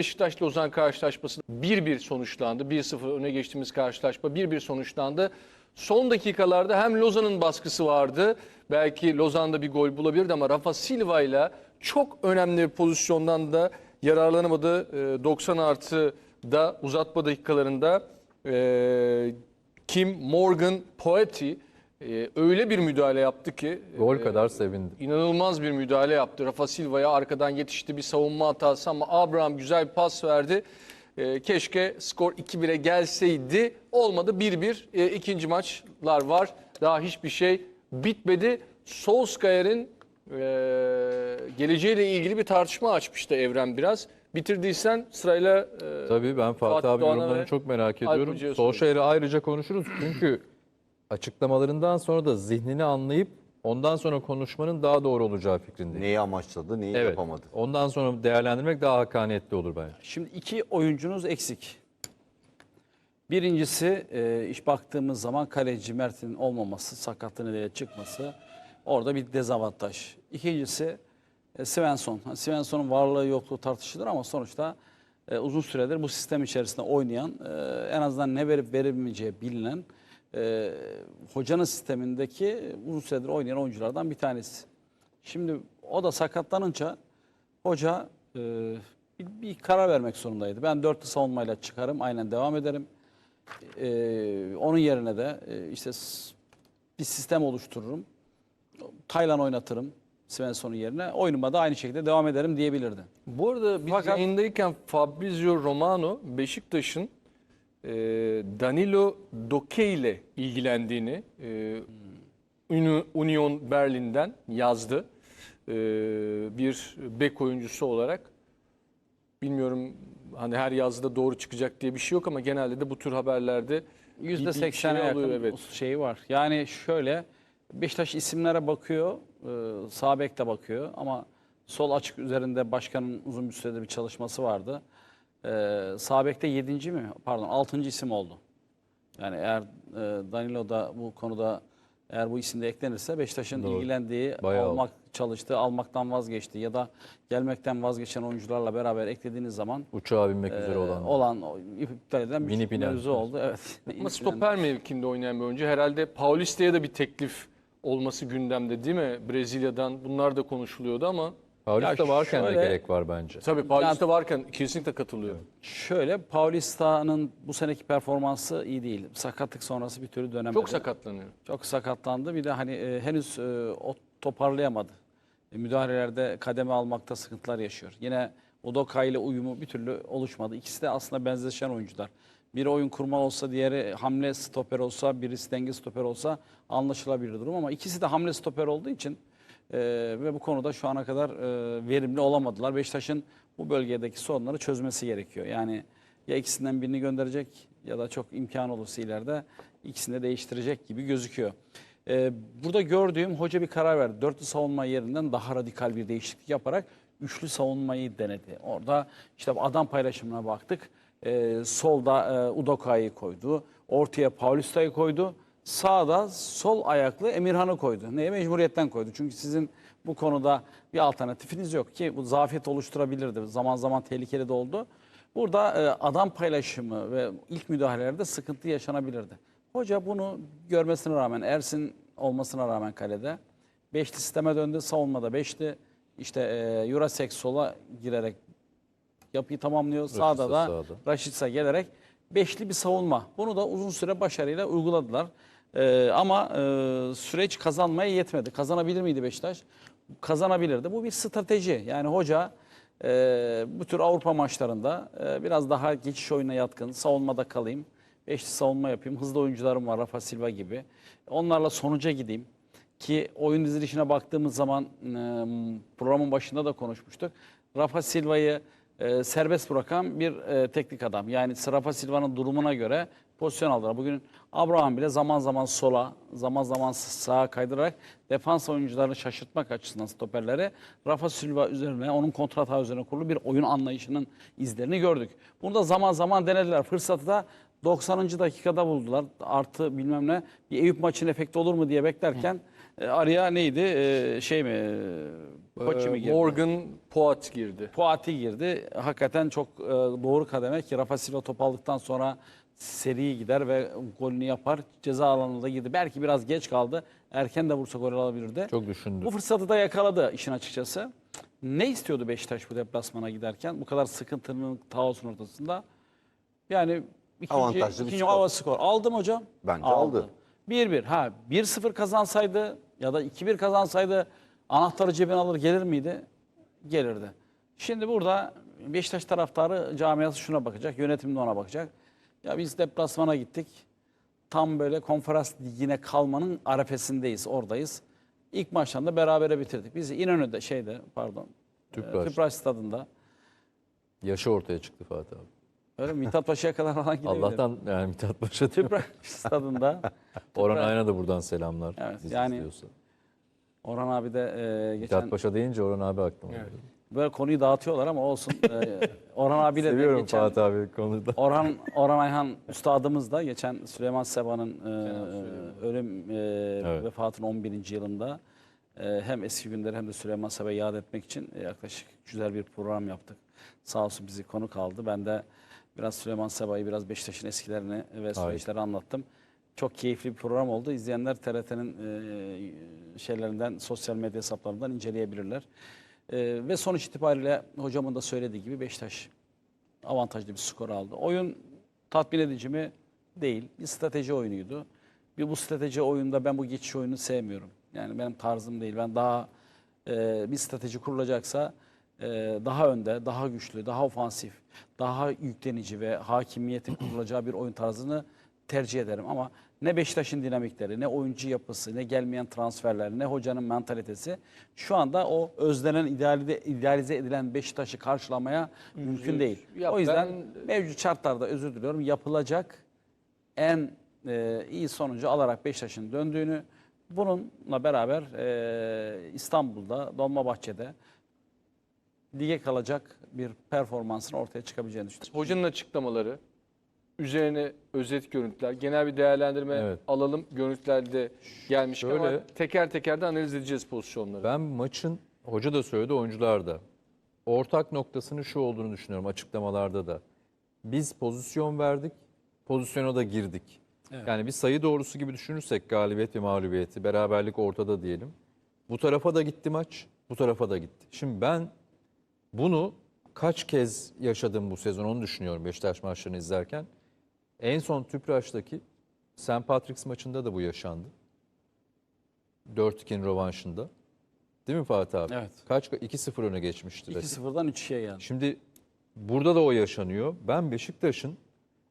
Beşiktaş Lozan karşılaşması 1-1 sonuçlandı. 1-0 öne geçtiğimiz karşılaşma 1-1 sonuçlandı. Son dakikalarda hem Lozan'ın baskısı vardı. Belki Lozan'da bir gol bulabilirdi ama Rafa Silva ile çok önemli bir pozisyondan da yararlanamadı. Ee, 90 artı da uzatma dakikalarında e, Kim Morgan Poeti e, öyle bir müdahale yaptı ki Gol e, kadar sevindim. İnanılmaz bir müdahale yaptı. Rafa Silva'ya arkadan yetişti bir savunma hatası ama Abraham güzel bir pas verdi. Ee, keşke skor 2-1'e gelseydi. Olmadı 1-1. Ee, ikinci maçlar var. Daha hiçbir şey bitmedi. Solskjaer'in e, geleceğiyle ilgili bir tartışma açmıştı Evren biraz. Bitirdiysen sırayla e, Tabii ben Fatih Fatih abi yorumlarını çok merak ediyorum. Solskjaer'i ayrıca konuşuruz. Çünkü açıklamalarından sonra da zihnini anlayıp ondan sonra konuşmanın daha doğru olacağı fikrindeyim. Neyi amaçladı, neyi Evet. yapamadı. Ondan sonra değerlendirmek daha hakaniyetli olur bence. Şimdi iki oyuncunuz eksik. Birincisi e, iş baktığımız zaman kaleci Mert'in olmaması, sakatlığı nedeniyle çıkması orada bir dezavantaj. İkincisi e, Svensson. Svensson'un varlığı yokluğu tartışılır ama sonuçta e, uzun süredir bu sistem içerisinde oynayan, e, en azından ne verip verilmeyeceği bilinen e, hocanın sistemindeki uzun süredir oynayan oyunculardan bir tanesi. Şimdi o da sakatlanınca hoca e, bir, bir karar vermek zorundaydı. Ben dörtlü savunmayla çıkarım, aynen devam ederim. E, onun yerine de e, işte bir sistem oluştururum. Taylan oynatırım Svensson'un yerine. Oyunuma da aynı şekilde devam ederim diyebilirdi. Bu arada biz Fakat- yayındayken Fabrizio Romano Beşiktaş'ın e, Danilo Doke ile ilgilendiğini e, Uni- Union Berlin'den yazdı. E, bir bek oyuncusu olarak. Bilmiyorum hani her yazıda doğru çıkacak diye bir şey yok ama genelde de bu tür haberlerde bir- bir %80'e şey yakın evet. şeyi var. Yani şöyle Beşiktaş isimlere bakıyor, e, sağ bek de bakıyor ama sol açık üzerinde başkanın uzun bir sürede bir çalışması vardı. E, sağ bekte 7. mi? Pardon 6. isim oldu. Yani eğer e, Danilo da bu konuda eğer bu isim de eklenirse Beşiktaş'ın Doğru. ilgilendiği, Bayağı almak çalıştığı, almaktan vazgeçti ya da gelmekten vazgeçen oyuncularla beraber eklediğiniz zaman Uçağa binmek e, üzere olan. olan o iptal edilen bir Binip inen. mevzu oldu. Evet. Ama stoper mevkinde oynayan bir oyuncu. Herhalde Paulista'ya da bir teklif olması gündemde değil mi? Brezilya'dan bunlar da konuşuluyordu ama Paulista varken şöyle- de gerek var bence. tabii Paulista varken kesinlikle katılıyorum. Şöyle Paulista'nın bu seneki performansı iyi değil. Sakatlık sonrası bir türlü dönemedi. Çok sakatlanıyor. Çok sakatlandı. Bir de hani e, henüz e, o toparlayamadı. E, müdahalelerde kademe almakta sıkıntılar yaşıyor. Yine Udoka ile uyumu bir türlü oluşmadı. İkisi de aslında benzeşen oyuncular. Biri oyun kurma olsa, diğeri hamle stoper olsa, birisi denge stoper olsa anlaşılabilir durum ama ikisi de hamle stoper olduğu için e, ve bu konuda şu ana kadar e, verimli olamadılar. Beşiktaş'ın bu bölgedeki sorunları çözmesi gerekiyor. Yani ya ikisinden birini gönderecek ya da çok imkan olursa ileride ikisini de değiştirecek gibi gözüküyor. Ee, burada gördüğüm hoca bir karar verdi. Dörtlü savunma yerinden daha radikal bir değişiklik yaparak üçlü savunmayı denedi. Orada işte adam paylaşımına baktık. Ee, solda e, Udoka'yı koydu. Ortaya Paulista'yı koydu. Sağda sol ayaklı Emirhan'ı koydu. Neye mecburiyetten koydu? Çünkü sizin bu konuda bir alternatifiniz yok ki bu zafiyet oluşturabilirdi. Zaman zaman tehlikeli de oldu. Burada e, adam paylaşımı ve ilk müdahalelerde sıkıntı yaşanabilirdi. Hoca bunu görmesine rağmen, Ersin olmasına rağmen kalede beşli sisteme döndü. Savunmada beşli. İşte e, Jurasek sola girerek yapıyı tamamlıyor. Sağda da sağda. Raşitsa gelerek beşli bir savunma. Bunu da uzun süre başarıyla uyguladılar. Ee, ama e, süreç kazanmaya yetmedi. Kazanabilir miydi Beşiktaş? Kazanabilirdi. Bu bir strateji. Yani hoca e, bu tür Avrupa maçlarında e, biraz daha geçiş oyuna yatkın. Savunmada kalayım. Beşli savunma yapayım. Hızlı oyuncularım var Rafa Silva gibi. Onlarla sonuca gideyim. Ki oyun dizilişine baktığımız zaman e, programın başında da konuşmuştuk. Rafa Silva'yı e, serbest bırakan bir e, teknik adam. Yani Rafa Silva'nın durumuna göre pozisyon aldılar. Bugün Abraham bile zaman zaman sola, zaman zaman sağa kaydırarak defans oyuncularını şaşırtmak açısından stoperleri Rafa Silva üzerine, onun kontrata üzerine kurulu bir oyun anlayışının izlerini gördük. Bunu da zaman zaman denediler. Fırsatı da 90. dakikada buldular. Artı bilmem ne bir Eyüp maçın efekti olur mu diye beklerken E, araya neydi? E, şey mi? E, Koçi mi Ee, girdi? Morgan Poat girdi. Poati girdi. Hakikaten çok e, doğru kademe ki Rafa Silva top aldıktan sonra seri gider ve golünü yapar. Ceza alanına da girdi. Belki biraz geç kaldı. Erken de vursa gol alabilirdi. Çok düşündü. Bu fırsatı da yakaladı işin açıkçası. Ne istiyordu Beşiktaş bu deplasmana giderken? Bu kadar sıkıntının taosun ortasında. Yani ikinci, Avantajlı bir ikinci skor. hava skor. Aldım hocam. Bence aldı. 1-1. Ha 1-0 kazansaydı ya da 2-1 kazansaydı anahtarı cebine alır gelir miydi? Gelirdi. Şimdi burada Beşiktaş taraftarı camiası şuna bakacak. Yönetim de ona bakacak. Ya biz deplasmana gittik. Tam böyle konferans ligine kalmanın arefesindeyiz. Oradayız. İlk maçtan da berabere bitirdik. Biz İnönü'de şeyde pardon. Tüpraş. e, Tüpraş stadında. Yaşı ortaya çıktı Fatih abi. Öyle mi? Mithat Paşa'ya kadar falan gidebiliriz. Allah'tan yani Mithat Paşa. Tüpraş stadında. Orhan Tüpraş- Ayna da buradan selamlar. Evet, yani izliyorsa. Orhan abi de e, geçen Mithat Paşa deyince Orhan abi aklıma Evet. geldi. Böyle konuyu dağıtıyorlar ama olsun. Ee, Orhan abiyle de Seviyorum geçen Fatih abi konuda. Orhan Orhan Ayhan üstadımız da geçen Süleyman Seba'nın e, ölüm e, Evet. vefatının 11. yılında e, hem eski günleri hem de Süleyman Seba'yı yad etmek için e, yaklaşık güzel bir program yaptık. Sağ olsun bizi konuk aldı. Ben de biraz Süleyman Seba'yı, biraz Beşiktaş'ın eskilerini ve süreçleri anlattım. Çok keyifli bir program oldu. İzleyenler TRT'nin e, şeylerinden, sosyal medya hesaplarından inceleyebilirler. E, ve sonuç itibariyle hocamın da söylediği gibi Beşiktaş avantajlı bir skor aldı. Oyun tatmin edici mi? Değil. Bir strateji oyunuydu. Bir bu strateji oyunda ben bu geçiş oyunu sevmiyorum. Yani benim tarzım değil. Ben daha e, bir strateji kurulacaksa e, daha önde, daha güçlü, daha ofansif, daha yüklenici ve hakimiyetin kurulacağı bir oyun tarzını tercih ederim. Ama ne Beşiktaş'ın dinamikleri, ne oyuncu yapısı, ne gelmeyen transferler, ne hocanın mentalitesi şu anda o özlenen, idealize, idealize edilen Beşiktaş'ı karşılamaya mümkün değil. Ya o yüzden ben- mevcut şartlarda özür diliyorum yapılacak en e, iyi sonucu alarak Beşiktaş'ın döndüğünü bununla beraber e, İstanbul'da Dolmabahçe'de lige kalacak bir performansın ortaya çıkabileceğini düşünüyorum. Hocanın açıklamaları, üzerine özet görüntüler, genel bir değerlendirme Evet. alalım. Görüntülerde gelmiş ama Şöyle- teker teker de analiz edeceğiz pozisyonları. Ben maçın, hoca da söyledi, oyuncular da. Ortak noktasının şu olduğunu düşünüyorum açıklamalarda da. Biz pozisyon verdik, pozisyona da girdik. Yani bir sayı doğrusu gibi düşünürsek galibiyet ve mağlubiyeti, beraberlik ortada diyelim. Bu tarafa da gitti maç, bu tarafa da gitti. Şimdi ben bunu kaç kez yaşadım bu sezon onu düşünüyorum Beşiktaş maçlarını izlerken. En son Tüpraş'taki St. Patrick's maçında da bu yaşandı. 4-2'nin rövanşında. Değil mi Fatih abi? Evet. Kaç 2-0 öne geçmişti. rakip. 2-0'dan 3-2'ye geldi. Şimdi burada da o yaşanıyor. Ben Beşiktaş'ın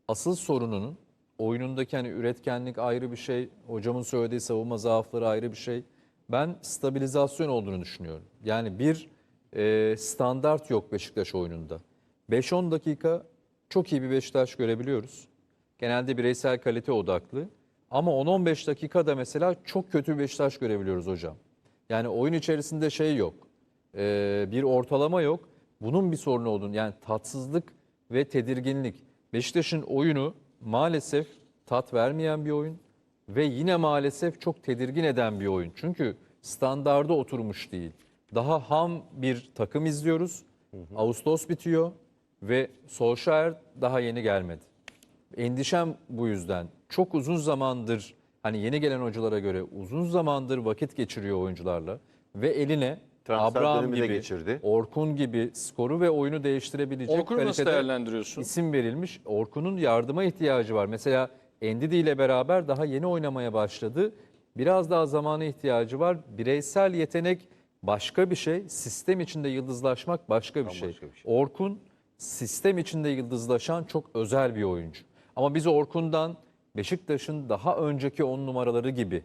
asıl sorununun oyunundaki hani üretkenlik ayrı bir şey, hocamın söylediği savunma zaafları ayrı bir şey. Ben stabilizasyon olduğunu düşünüyorum. Yani bir e, standart yok Beşiktaş oyununda. 5-10 dakika çok iyi bir Beşiktaş görebiliyoruz. Genelde bireysel kalite odaklı. Ama 10-15 dakikada mesela çok kötü Beşiktaş görebiliyoruz hocam. Yani oyun içerisinde şey yok. Ee, bir ortalama yok. Bunun bir sorunu olduğunu yani tatsızlık ve tedirginlik. Beşiktaş'ın oyunu maalesef tat vermeyen bir oyun ve yine maalesef çok tedirgin eden bir oyun. Çünkü standarda oturmuş değil. Daha ham bir takım izliyoruz. Ağustos bitiyor ve Solskjaer daha yeni gelmedi. Endişem bu yüzden. Çok uzun zamandır hani yeni gelen hocalara göre uzun zamandır vakit geçiriyor oyuncularla ve eline Transfer Abraham gibi, geçirdi. Orkun gibi skoru ve oyunu değiştirebilecek Orkun'u nasıl değerlendiriyorsun? isim verilmiş. Orkun'un yardıma ihtiyacı var. Mesela Endidi ile beraber daha yeni oynamaya başladı. Biraz daha zamana ihtiyacı var. Bireysel yetenek başka bir şey. Sistem içinde yıldızlaşmak başka bir, şey. Bambaşka bir şey. Orkun sistem içinde yıldızlaşan çok özel bir oyuncu. Ama biz Orkun'dan Beşiktaş'ın daha önceki on numaraları gibi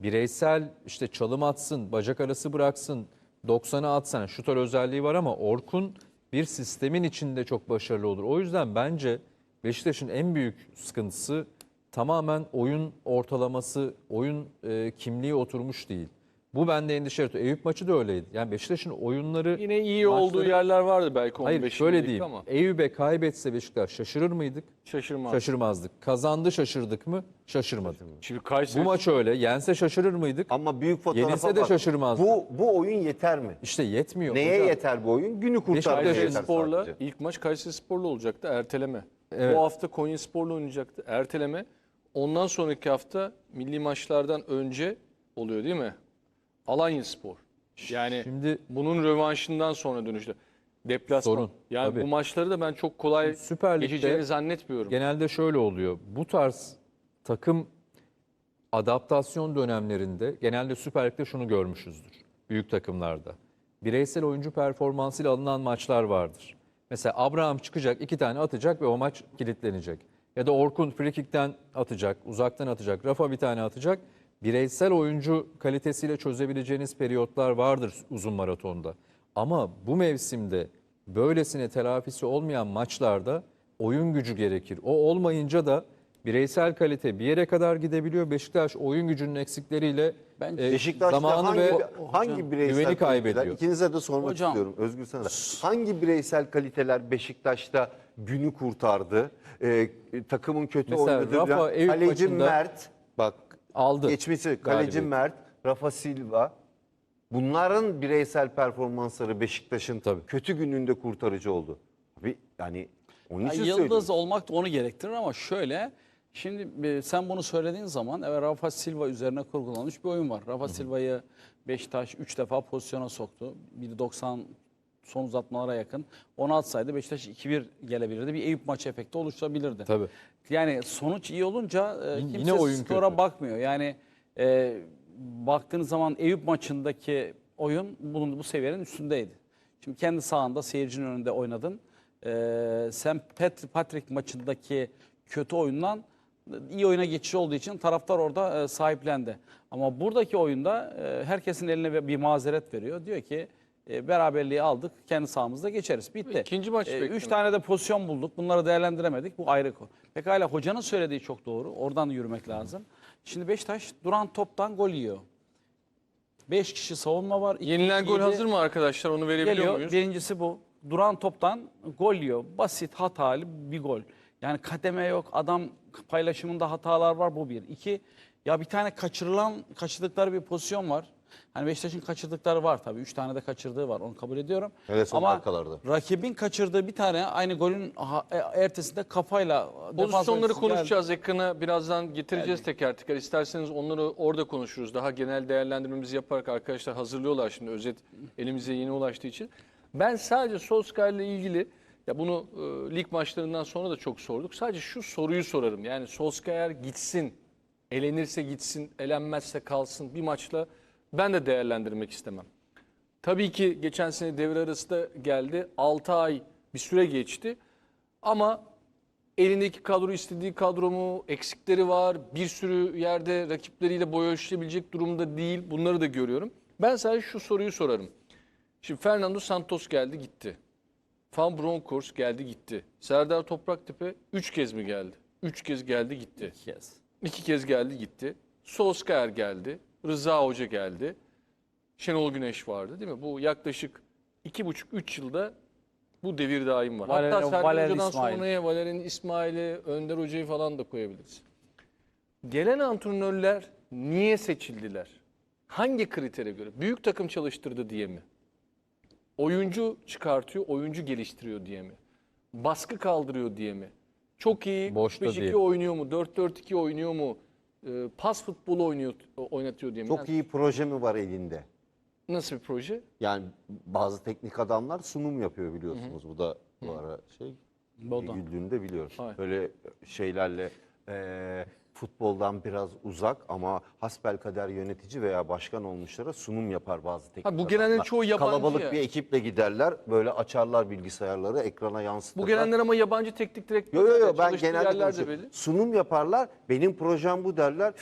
bireysel işte çalım atsın, bacak arası bıraksın, 90'a atsan şutör özelliği var ama Orkun bir sistemin içinde çok başarılı olur. O yüzden bence Beşiktaş'ın en büyük sıkıntısı tamamen oyun ortalaması, oyun e, kimliği oturmuş değil. Bu bende endişe yaratıyor. Eyüp maçı da öyleydi. Yani Beşiktaş'ın oyunları Yine iyi olduğu Maçları- yerler vardı belki 15 Hayır şöyle diyeyim. ama Eyüp'e kaybetse Beşiktaş şaşırır mıydık? şaşırmaz. Şaşırmazdık. Kazandı şaşırdık mı? Şaşırmadık. Şimdi Bu Kayseri maç öyle. Yense şaşırır mıydık? Ama büyük fotoğrafa Yenilse de bak. şaşırmazdı. Bu, bu oyun yeter mi? İşte yetmiyor. Neye hocam. yeter bu oyun? Günü kurtarmaya yeter Spor'la sadece. ilk maç Kayseri Spor'la olacaktı erteleme. Evet. Bu hafta Konya Spor'la oynayacaktı erteleme. Ondan sonraki hafta milli maçlardan önce oluyor değil mi? Alanya Spor. Yani Şimdi bunun rövanşından sonra dönüştü. Deplasman. Sorun, Yani tabii. bu maçları da ben çok kolay Süper Lig'de geçeceğini zannetmiyorum. genelde şöyle oluyor. Bu tarz takım adaptasyon dönemlerinde genelde Süper Lig'de şunu görmüşüzdür. Büyük takımlarda. Bireysel oyuncu performansıyla alınan maçlar vardır. Mesela Abraham çıkacak, iki tane atacak ve o maç kilitlenecek. Ya da Orkun frikikten atacak, uzaktan atacak. Rafa bir tane atacak. Bireysel oyuncu kalitesiyle çözebileceğiniz periyotlar vardır uzun maratonda. Ama bu mevsimde böylesine telafisi olmayan maçlarda oyun gücü gerekir. O olmayınca da bireysel kalite bir yere kadar gidebiliyor. Beşiktaş oyun gücünün eksikleriyle e, Beşiktaş'ta zamanı hangi, ve hangi bireysel güveni kaybediyor. kaliteler- İkinize de sormak Hocam- istiyorum Özgür sana. Hangi bireysel kaliteler Beşiktaş'ta günü kurtardı? Ee, takımın kötü Mesela oynadığı Rafa, Eyüp kaleci maçında Mert bak aldı. geçmişi kaleci galibiyeti. Mert, Rafa Silva bunların bireysel performansları Beşiktaş'ın Tabii. kötü gününde kurtarıcı oldu. Abi yani onun Ya için yıldız söylüyorum. olmak da onu gerektirir ama şöyle şimdi e, sen bunu söylediğin zaman evet Rafa Silva üzerine kurgulanmış bir oyun var. Rafa Silva'yı Beşiktaş 3 defa pozisyona soktu. Biri 90 son uzatmalara yakın. Onu atsaydı Beşiktaş 2-1 gelebilirdi. Bir Eyüp maçı efekti oluşturabilirdi. Tabii. Yani sonuç iyi olunca e, Yine kimse oyun skora kötü. bakmıyor. Yani e, baktığınız zaman Eyüp maçındaki oyun bunun bu seviyenin üstündeydi. Şimdi kendi sahanda seyircinin önünde oynadın. E, sen Pat- Patrick maçındaki kötü oyundan iyi oyuna geçiş olduğu için taraftar orada e, sahiplendi. Ama buradaki oyunda e, herkesin eline bir mazeret veriyor. Diyor ki e, beraberliği aldık, kendi sahamızda geçeriz. Bitti. İkinci maç E, Üç tane de pozisyon bulduk. Bunları değerlendiremedik. Bu ayrı konu. Pekala hocanın söylediği çok doğru. Oradan yürümek lazım. Şimdi Beşiktaş duran toptan gol yiyor. Beş kişi savunma var. iki Yenilen gol yedi. hazır mı arkadaşlar? Onu verebiliyor Geliyor. muyuz? Birincisi bu. Duran toptan gol yiyor. Basit hatalı bir gol. Yani kademe yok. Adam paylaşımında hatalar var. Bu bir. İki, ya bir tane kaçırılan, kaçırdıkları bir pozisyon var. Hani Beşiktaş'ın kaçırdıkları var tabii. Üç tane de kaçırdığı var. Onu kabul ediyorum. Son Ama dakikalarda. rakibin kaçırdığı bir tane aynı golün ha- e, ertesinde kafayla defans Pozisyonları oyuncusu geldi. konuşacağız. Ekrana birazdan getireceğiz teker teker. İsterseniz onları orada konuşuruz. Daha genel değerlendirmemizi yaparak arkadaşlar hazırlıyorlar şimdi özet elimize yeni ulaştığı için. Ben sadece Solskjaer ile ilgili ya bunu e, lig maçlarından sonra da çok sorduk. Sadece şu soruyu sorarım. Yani Solskjaer gitsin, elenirse gitsin, elenmezse kalsın bir maçla ben de değerlendirmek istemem. Tabii ki geçen sene devre arası da geldi. 6 ay bir süre geçti. Ama elindeki kadro istediği kadro mu, eksikleri var, bir sürü yerde rakipleriyle boy ölçüşebilecek durumda değil. Bunları da görüyorum. Ben sadece şu soruyu sorarım. Şimdi Fernando Santos geldi gitti. Van Bronckhorst geldi gitti. Serdar Topraktepe 3 kez mi geldi? 3 kez geldi gitti. Yes. İki kez geldi gitti. Solskjaer geldi. Rıza Hoca geldi. Şenol Güneş vardı değil mi? Bu yaklaşık iki buçuk üç yılda bu devir daim var. Valerian- Hatta Serdar Valerian Hoca'dan İsmail. sonraya Valerian İsmail'i, Önder Hoca'yı falan da koyabiliriz. Gelen antrenörler niye seçildiler? Hangi kritere göre? Büyük takım çalıştırdı diye mi? Oyuncu çıkartıyor, oyuncu geliştiriyor diye mi? Baskı kaldırıyor diye mi? Çok iyi Boşta 5-2 değil. oynuyor mu? 4-4-2 oynuyor mu? Ee, pas futbolu oynuyor, oynatıyor diye? Çok iyi proje mi var elinde? Nasıl bir proje? Yani bazı teknik adamlar sunum yapıyor biliyorsunuz. Bu da bu ara şey Bu da. güldüğünü de biliyoruz. Böyle şeylerle eee, futboldan biraz uzak ama hasbelkader yönetici veya başkan olmuşlara sunum yapar bazı teknik Ha, bu gelenlerin adamlar. çoğu yabancı Kalabalık ya. bir ekiple giderler. Böyle açarlar bilgisayarları, ekrana yansıtırlar. Bu gelenler ama yabancı teknik direktör. Yo yo yo ben genelde konuşuyorum. Sunum yaparlar. Benim projem bu derler.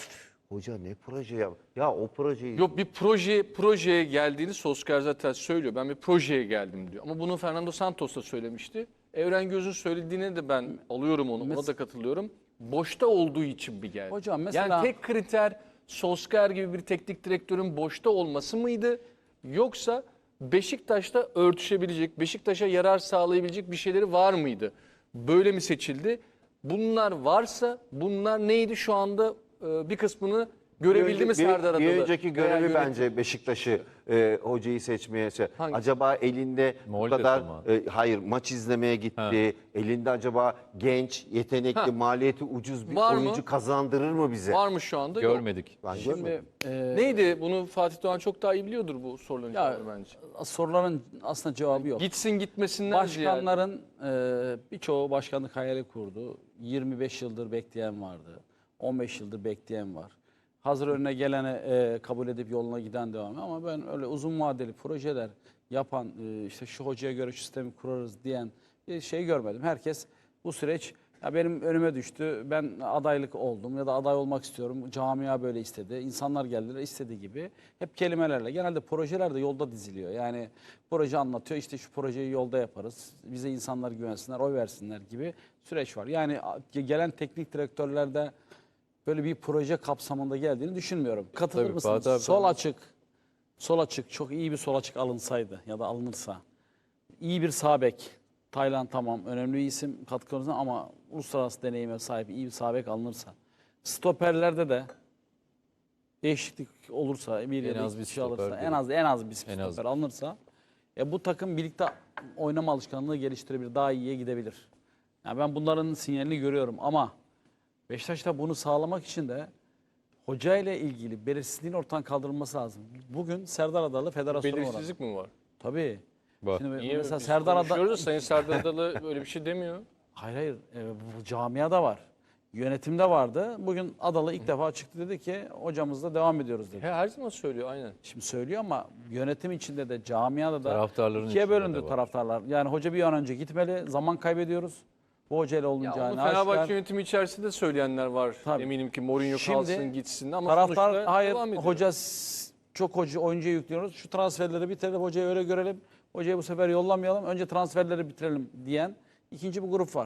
Hoca ne proje ya? Ya o projeyi Yok bir proje projeye geldiğini Solskjaer zaten söylüyor. Ben bir projeye geldim diyor. Ama bunu Fernando Santos da söylemişti. Evren Göz'ün söylediğine de ben alıyorum onu. Ona da katılıyorum. Boşta olduğu için bir geldi. Hocam mesela- Yani tek kriter Solskjaer gibi bir teknik direktörün boşta olması mıydı? Yoksa Beşiktaş'ta örtüşebilecek, Beşiktaş'a yarar sağlayabilecek bir şeyleri var mıydı? Böyle mi seçildi? Bunlar varsa bunlar neydi şu anda e, bir kısmını görebildi Bir mi Serdar Adalı? Bir önceki Veya görevi yönetim? bence Beşiktaş'ı e, hocayı seçmeye. şey-? Acaba elinde bu kadar e, hayır maç izlemeye gitti. Elinde acaba genç, yetenekli, Ha. maliyeti ucuz bir Var mı? oyuncu kazandırır mı bize? Var mı şu anda? Yok. Görmedik. Ben Şimdi görmedim. e, Neydi? Bunu Fatih Doğan çok daha iyi biliyordur bu soruların Ya, cevabını bence. soruların aslında cevabı yok. Gitsin gitmesinden ziyade. Başkanların e, birçoğu başkanlık hayali kurdu. 25 yıldır bekleyen vardı. 15 yıldır bekleyen var. Hazır önüne gelene e, kabul edip yoluna giden devam. Ama ben öyle uzun vadeli projeler yapan, e, işte şu hocaya göre şu sistemi kurarız diyen bir şey görmedim. Herkes bu süreç ya benim önüme düştü. Ben adaylık oldum ya da aday olmak istiyorum. Camia böyle istedi. İnsanlar geldiler istediği gibi. Hep kelimelerle. Genelde projeler de yolda diziliyor. Yani proje anlatıyor. işte şu projeyi yolda yaparız. Bize insanlar güvensinler, oy versinler gibi süreç var. Yani gelen teknik direktörlerde böyle bir proje kapsamında geldiğini düşünmüyorum. Katılır Tabii, mısınız? Fatih abi, sol ben- açık, sol açık çok iyi bir sol açık alınsaydı ya da alınırsa. iyi bir sağ bek. Taylan tamam önemli bir isim katkı konusunda ama uluslararası deneyime sahip iyi bir sağ bek alınırsa. Stoperlerde de değişiklik olursa bir ya En da az iki bir kişi stoper alırsa en az en az bir En az. stoper alınırsa e, bu takım birlikte oynama alışkanlığı geliştirebilir. Daha iyiye gidebilir. Yani ben bunların sinyalini görüyorum ama Beşiktaş'ta bunu sağlamak için de hoca ile ilgili belirsizliğin ortadan kaldırılması lazım. Bugün Serdar Adalı federasyona uğradı. Belirsizlik mi var? Tabii. Var. Şimdi Niye? mesela Biz Serdar Adalı Sayın Serdar Adalı böyle bir şey demiyor. Hayır hayır. E, bu camiada var. Yönetimde vardı. Bugün Adalı ilk defa çıktı dedi ki hocamızla devam ediyoruz dedi. He, her zaman söylüyor aynen. Şimdi söylüyor ama yönetim içinde de camiada da Taraftarların ikiye içinde de bölündü var. taraftarlar. Yani hoca bir an önce gitmeli. Zaman kaybediyoruz. Bu hocayla Ya olunca onu ne Fenerbahçe yönetimi içerisinde söyleyenler var. Tabii. Eminim ki Mourinho Şimdi kalsın gitsin ama Taraftar sonuçta hayır devam ediyor. hoca çok hoca oyuncuya yüklüyoruz. Şu transferleri bitirelim hocayı öyle görelim. Hocayı bu sefer yollamayalım. Önce transferleri bitirelim diyen ikinci bir grup var.